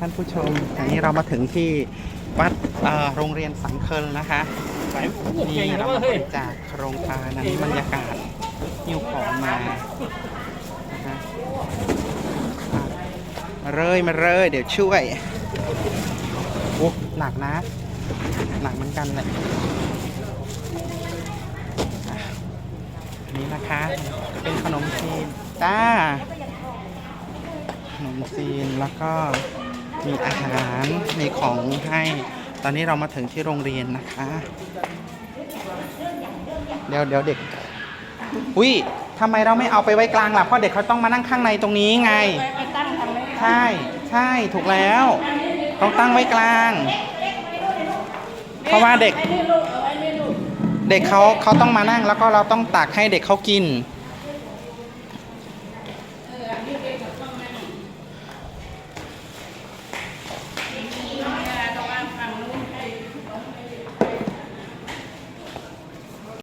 ท่านผู้ชมอันนี้เรามาถึงที่วัดโรงเรียนสังเคิลนะคะนี่เรามาจาคโครงการนนี้บรรยากาศหิ้วของมานะคะมาเลยมาเลย เดี๋ยวช่วยโอ้หนักนะ หนักเหมือนกันเลยนนี้นะคะเป็นขนมจีนจ้าขนมจีนแล้วก็ มีอาหาร มีของให้ ตอนนี้เรามาถึงที่โรงเรียนนะคะ เดี๋ยวเดี๋ยวเด็ก อุ้ยทำไมเราไม่เอาไปไว้กลางล่ะ เพราะเด็กเขาต้องมานั่งข้างในตรงนี้ไง ใช่ ใช่ ถูกแล้ว ต้องตั้งไว้กลาง เพราะว่าเด็ก เด็กเขาเขาต้องมานั่งแล้วก็เราต้องตักให้เด็กเขากิน